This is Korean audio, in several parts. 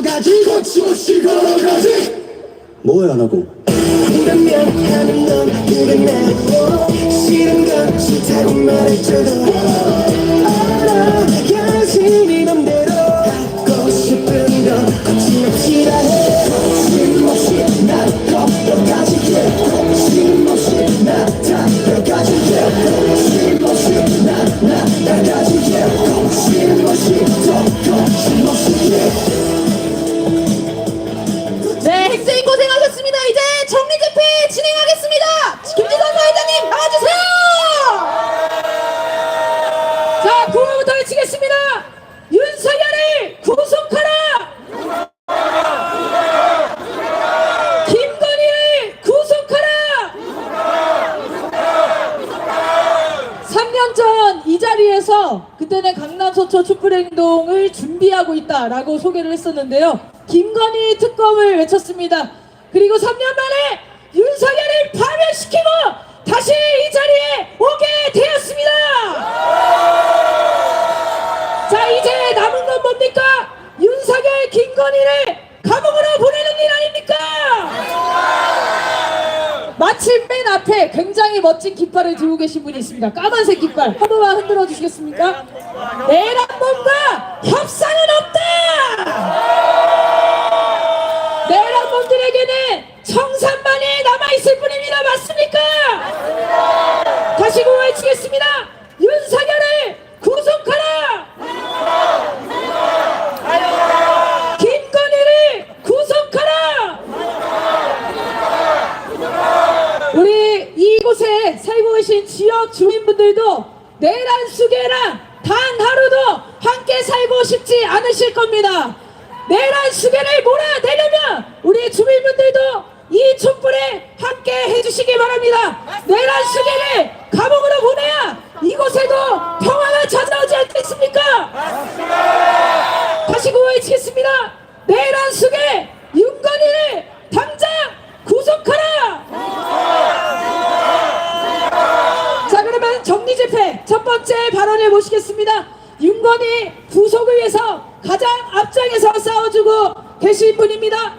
걸어가지 거침없이 걸어가지 뭐야 나고 이러면 하는 넌 그랬네 싫은 건 싫다고 말해줘도 알아 간신히 넌내 라고 소개를 했었는데요. 김건희 특검을 외쳤습니다. 그리고 3년 만에 윤석열을 파면시키고 다시 이 자리에 오게 되었습니다. 자 이제 남은 건 뭡니까? 윤석열 김건희를 감옥으로 보내는 일 아닙니까? 마침 맨 앞에 굉장히 멋진 깃발을 들고 계신 분이 있습니다. 까만색 깃발 한 번만 흔들어 주시겠습니까? 내란 몸과 협상은 없다. 내란 몸들에게는 청산만이 남아 있을 뿐입니다. 맞습니까? 다시 고외치겠습니다. 윤석열을 구속하라. 김건희를 구속하라. 우리 이곳에 살고 계신 지역 주민분들도 내란 수계랑 단 하루도 함께 살고 싶지 않으실 겁니다. 내란 수계를 몰아내려면 우리 주민분들도 이 촛불에 함께 해주시기 바랍니다. 수계를 감옥으로 보내야 이곳에도 평화가 찾아오지 않겠습니까? 다시 고해치겠습니다. 내란 수계 윤건희를 당장 구속하라. 자 그러면 정리 집회 첫 번째 발언을 모시겠습니다. 윤건희 구속을 위해서 가장 앞장에서 싸워주고 계신 분입니다.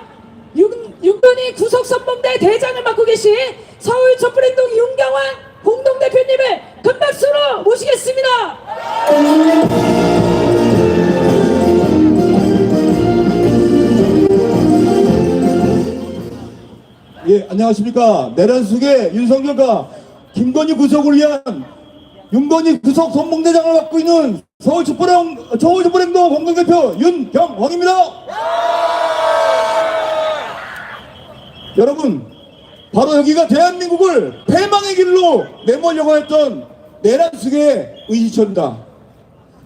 윤, 윤건희 구속 선봉대 대장을 맡고 계신 서울 촛불행동 윤경환 공동대표님을 큰 박수로 모시겠습니다. 예, 안녕하십니까. 내란 속에 윤석열과 김건희 구속을 위한 윤건희 구속 선봉대장을 맡고 있는 서울 촛불행, 서울 촛불행동 공동대표 윤경황입니다. 여러분, 바로 여기가 대한민국을 패망의 길로 내몰려고 했던 내란 속의 의지처입니다.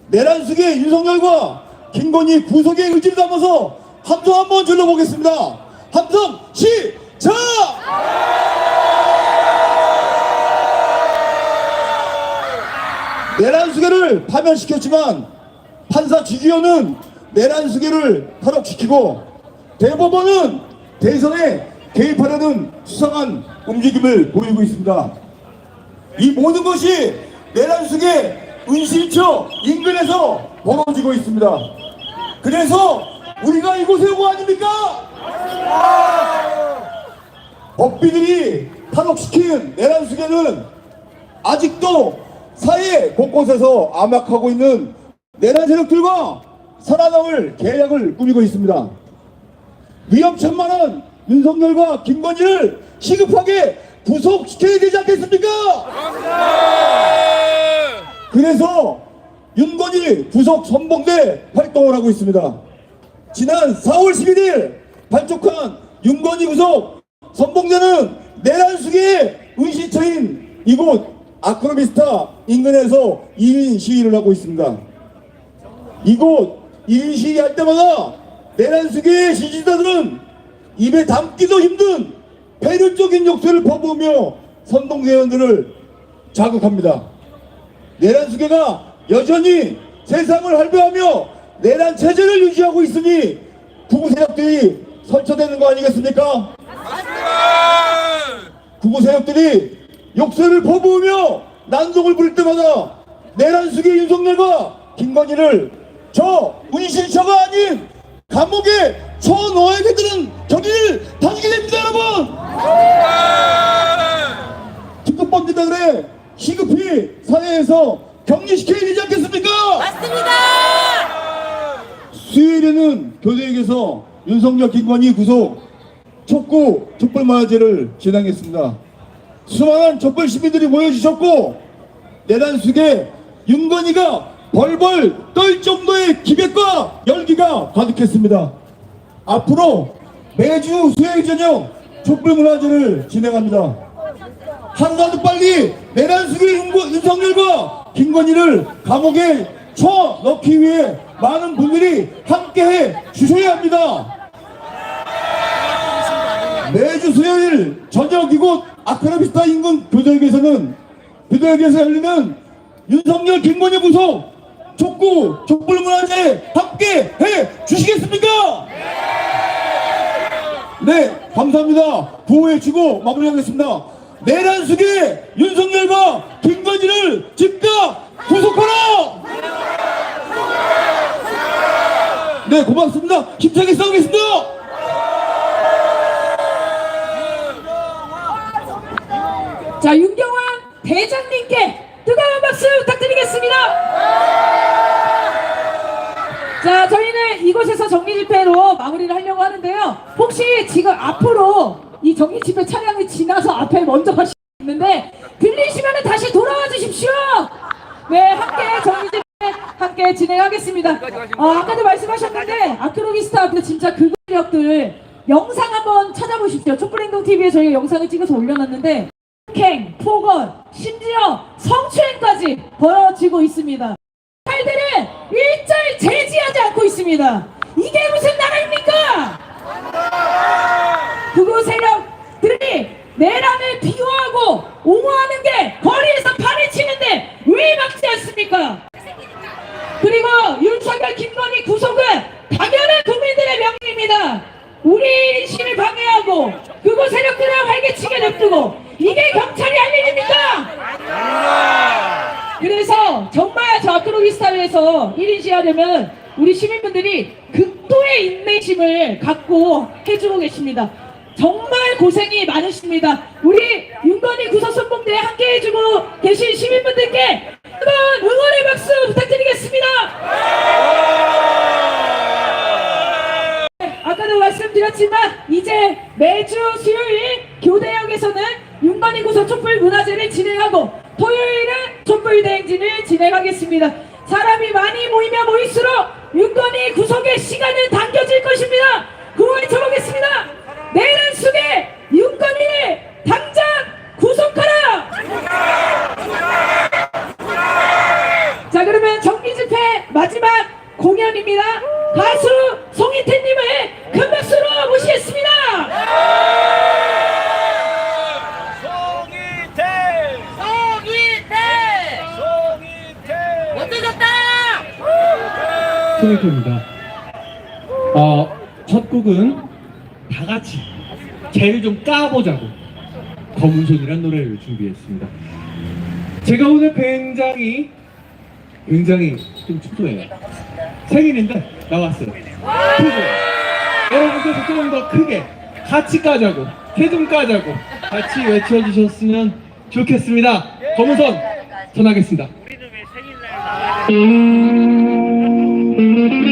내란 속의 윤석열과 김건희 구속의 의지를 담아서 함성 한번 질러보겠습니다. 함성 시작! 내란 수계를 파면시켰지만 판사 지기현은 내란 수계를 탈옥시키고 대법원은 대선에 개입하려는 수상한 움직임을 보이고 있습니다. 이 모든 것이 내란 수계 은신처 인근에서 벌어지고 있습니다. 그래서 우리가 이곳에 오고 아닙니까? 법비들이 탄핵시킨 내란 수계는 아직도 사회 곳곳에서 암약하고 있는 내란 세력들과 살아남을 계략을 꾸미고 있습니다. 위험천만한 윤석열과 김건희를 시급하게 구속시켜야 되지 않겠습니까? 그래서 윤건희 구속 선봉대 활동을 하고 있습니다. 지난 4월 11일 발족한 윤건희 구속 선봉대는 내란 수계의 은신처인 이곳 아크로비스타 인근에서 2인 시위를 하고 있습니다. 이곳 2인 시위할 때마다 내란 수계의 지지자들은 입에 담기도 힘든 배려적인 욕설을 퍼부으며 선동대원들을 자극합니다. 내란 수계가 여전히 세상을 할배하며 내란 체제를 유지하고 있으니 구구 세력들이 설쳐되는 거 아니겠습니까? 구구 세력들이 욕설을 퍼부으며 난동을 부릴 때마다 내란 수계 윤석열과 김건희를 저 운신처가 아닌 감옥에 소노예들은 경기를 다지게 됩니다 여러분! 특급 범죄자 그래! 시급히 사회에서 격리시켜야 되지 않겠습니까? 맞습니다! 수요일에는 교대역에서 윤석열 기관이 구속 촉구 촛불마제를 진행했습니다. 수많은 촛불 시민들이 모여주셨고 내란 속에 윤건이가 벌벌 떨 정도의 기백과 열기가 가득했습니다. 앞으로 매주 수요일 저녁 촛불문화제를 진행합니다. 하루라도 빨리 내란 속의 윤- 윤석열과 김건희를 감옥에 쳐 넣기 위해 많은 분들이 함께해 주셔야 합니다. 매주 수요일 저녁 이곳 아크라비스타 인근 교도역에서는 교도역에서 열리는 윤석열 김건희 구속 촉구 촛불문화제 함께 해 주시겠습니까? 네 감사합니다. 구호해 주고 마무리하겠습니다. 내란 속에 윤석열과 김건희를 즉각 구속하라! 네 고맙습니다. 힘차게 싸우겠습니다! 자, 윤경환 대장님께 뜨거운 박수 부탁드리겠습니다. 자, 저희는 이곳에서 정리 집회로 마무리를 하려고 하는데요. 혹시 지금 앞으로 이 정리 집회 차량이 지나서 앞에 먼저 가시는데 들리시면 다시 돌아와 주십시오. 네, 함께 정리 집회 함께 진행하겠습니다. 어, 아까도 말씀하셨는데 아크로기스타 앞에 진짜 그 근력들 영상 한번 찾아보십시오. 촛불행동 TV에 저희가 영상을 찍어서 올려놨는데 폭행, 폭언, 심지어 성추행까지 벌어지고 있습니다. 칼들은 일절 제지하지 않고 있습니다. 이게 무슨 나라입니까? 극우 세력들이 내란을 비호하고 옹호하는 게 거리에서 판을 치는데 왜 막지 않습니까? 그리고 윤석열 김건희 구속은 당연한 국민들의 명령입니다. 우리 인심을 방해하고 그곳 세력들을 활개치게 냅두고 이게 경찰이 할 일입니까? 그래서 정말 저 아크로기스타에서 1인 시 하려면 우리 시민분들이 극도의 인내심을 갖고 해주고 계십니다. 정말 고생이 많으십니다. 우리 윤건희 구속선봉대에 함께 해주고 계신 시민분들께 뜨거운 응원의 박수 부탁드리겠습니다. 아까도 말씀드렸지만 이제 매주 수요일 교대역에서는 윤건희 구속 촛불 문화제를 진행하고 토요일은 촛불 대행진을 진행하겠습니다. 사람이 많이 모이면 모일수록 윤건희 구속의 시간은 당겨질 것입니다. 구호에 쳐보겠습니다. 내란 속에 윤건희를 당장 구속하라! 자 그러면 정기 집회 마지막 공연입니다. 가수 송이태님을 큰 박수로 모시겠습니다. 송이태! 송이태 송이태! 못해줬다 송이토입니다. 어, 첫 곡은 다 같이 쟤를 좀 까보자고 검은손이란 노래를 준비했습니다. 제가 오늘 굉장히 굉장히 좀 축소해요. 생일인데 나왔어요. 여러분께서 조금 더 크게 같이 까자고 새좀 까자고 같이 외쳐주셨으면 좋겠습니다. 검은손 전하겠습니다. 어 Música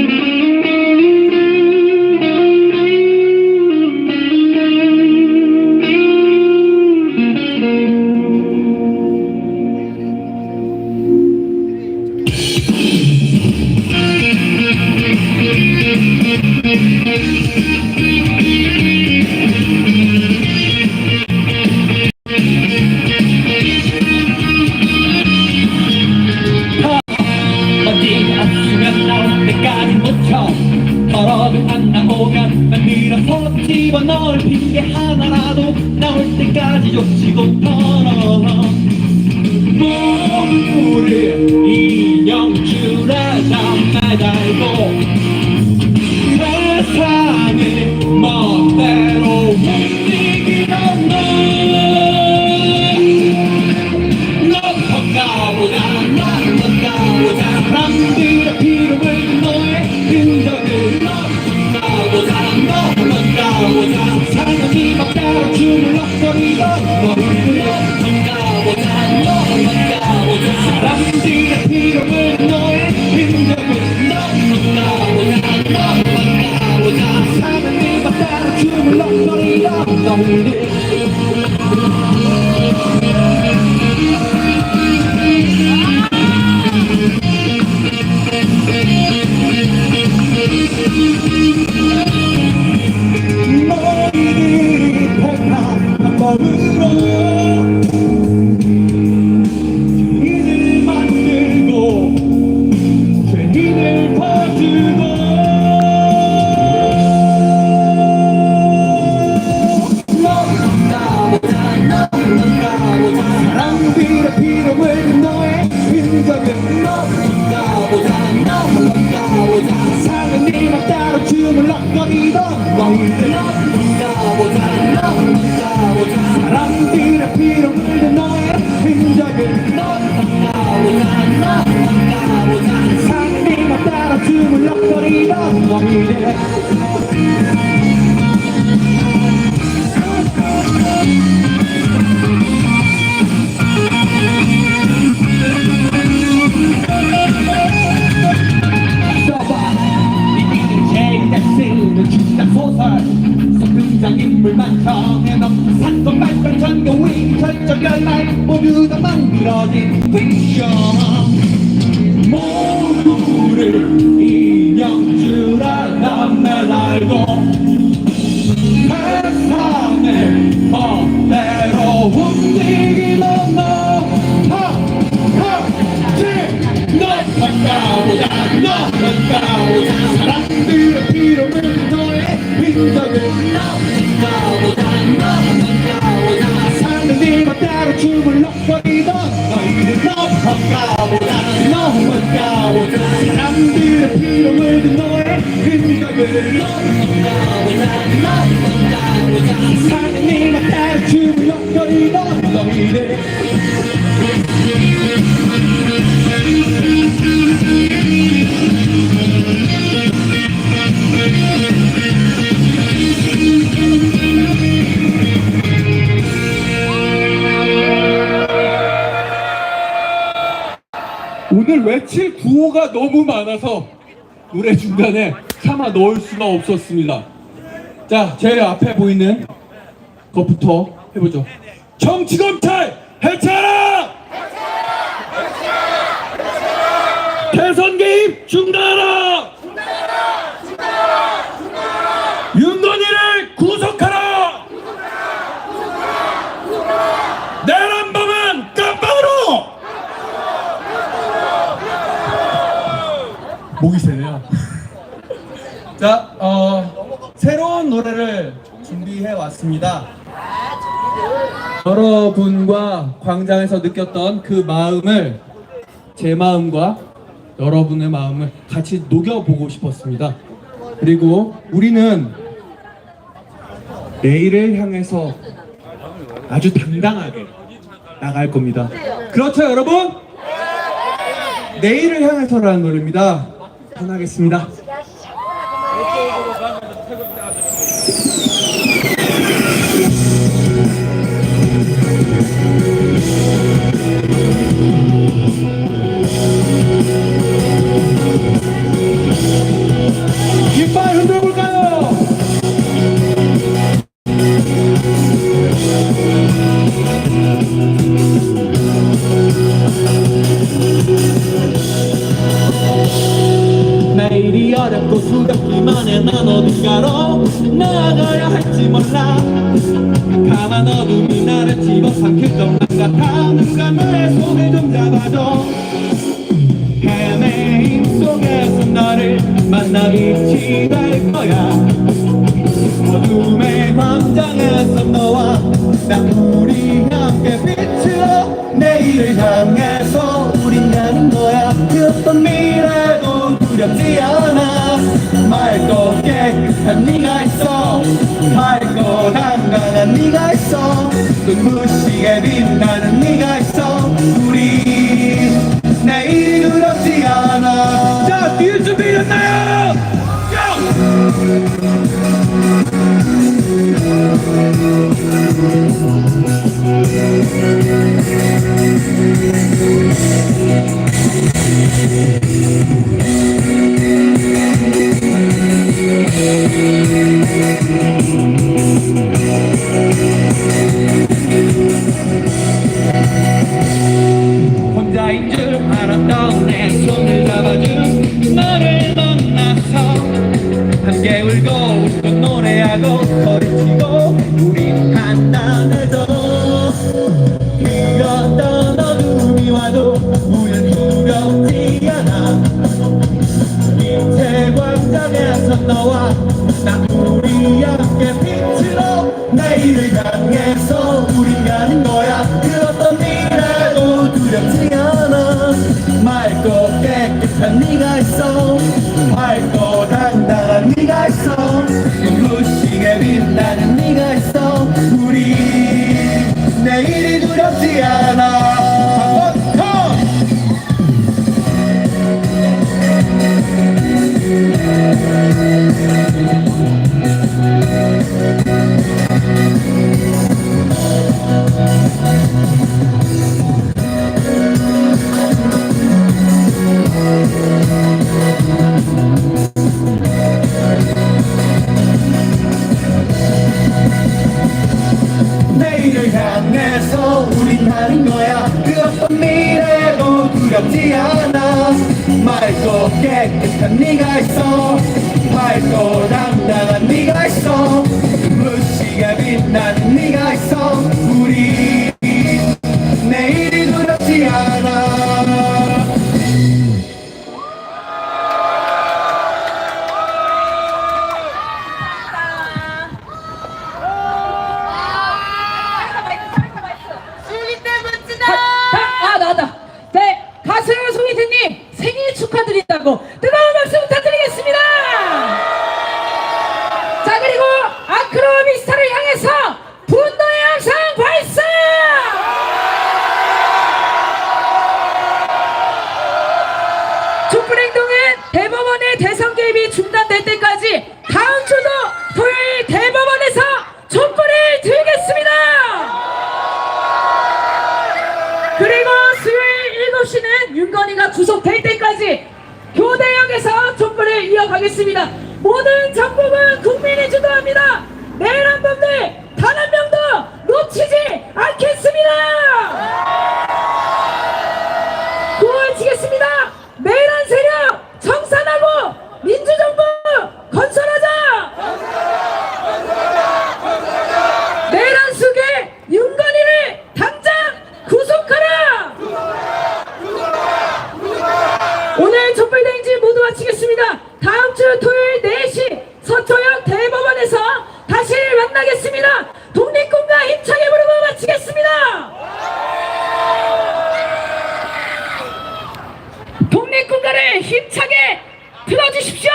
피로 물든 너의 너만 가보 외칠 구호가 너무 많아서 노래 중간에 차마 넣을 수가 없었습니다. 자, 제일 앞에 보이는 것부터 해보죠. 정치검찰 해체하라! 대선 개입 중단하라! 윤건희를 구속하라! 내란 밤은 깜빵으로! 목이 세네요. 자, 어, 새로운 노래를 준비해 왔습니다. 여러분과 광장에서 느꼈던 그 마음을 제 마음과 여러분의 마음을 같이 녹여보고 싶었습니다. 그리고 우리는 내일을 향해서 아주 당당하게 나갈 겁니다. 그렇죠, 여러분? 내일을 향해서라는 노래입니다. 하나겠습니다. Thank you. 수렵기만 해난 어딘가로 나아가야 할지 몰라. 가만 어둠이 나를 집어삼킬 것만 같아 누가 내 손을 좀 잡아줘. 헤매임 속에서 너를 만나기 될 거야. 어둠의 광장에서 너와 나 우리 함께 비추어 내일을 향해서 우린 가는 거야. 그 어떤 미래도 두렵지 않아 맑고 깨끗한 네가 있어. 맑고 당당한 네가 있어. 눈부시게 빛나는 네가 있어 对。 지역에서 촛불을 이어가겠습니다. 모든 정부은 국민이 주도합니다. 내란 법률 단한 명도 놓치지 않겠습니다. 국립군관에 힘차게 들어주십시오.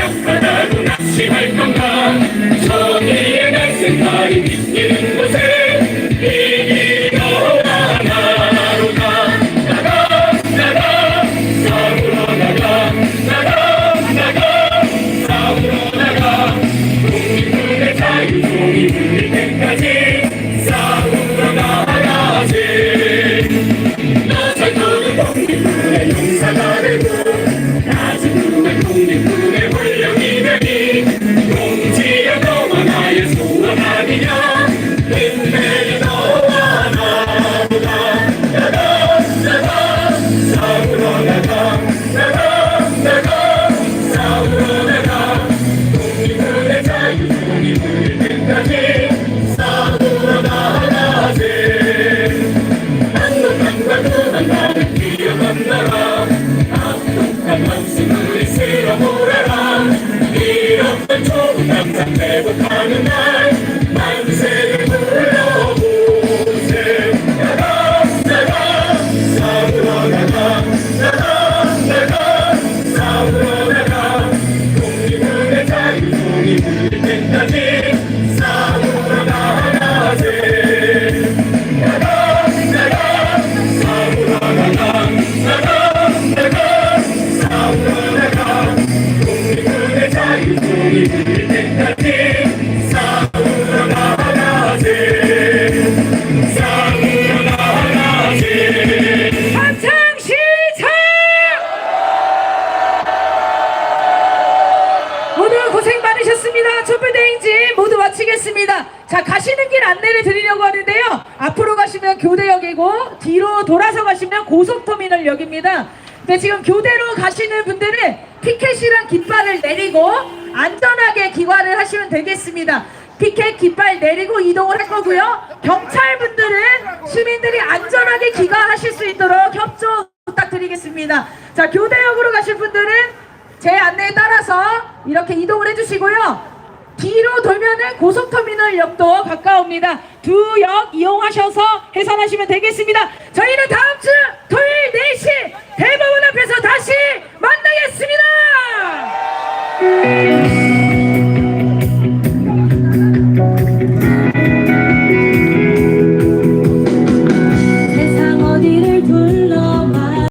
Yes, 분들은 피켓이랑 깃발을 내리고, 안전하게 기관을 하시면 되겠습니다. 피켓 깃발 내리고 이동을 할 거고요. 경찰분들은 시민들이 안전하게 귀가하실 수 있도록 협조 부탁드리겠습니다. 자, 교대역으로 가실 분들은 제 안내에 따라서 이렇게 이동을 해주시고요. 뒤로 돌면은 고속터미널 역도 가까웁니다. 두 역 이용하셔서 해산하시면 되겠습니다. 저희는 다음 주 토요일 4시 대법원 앞에서 다시 만나겠습니다.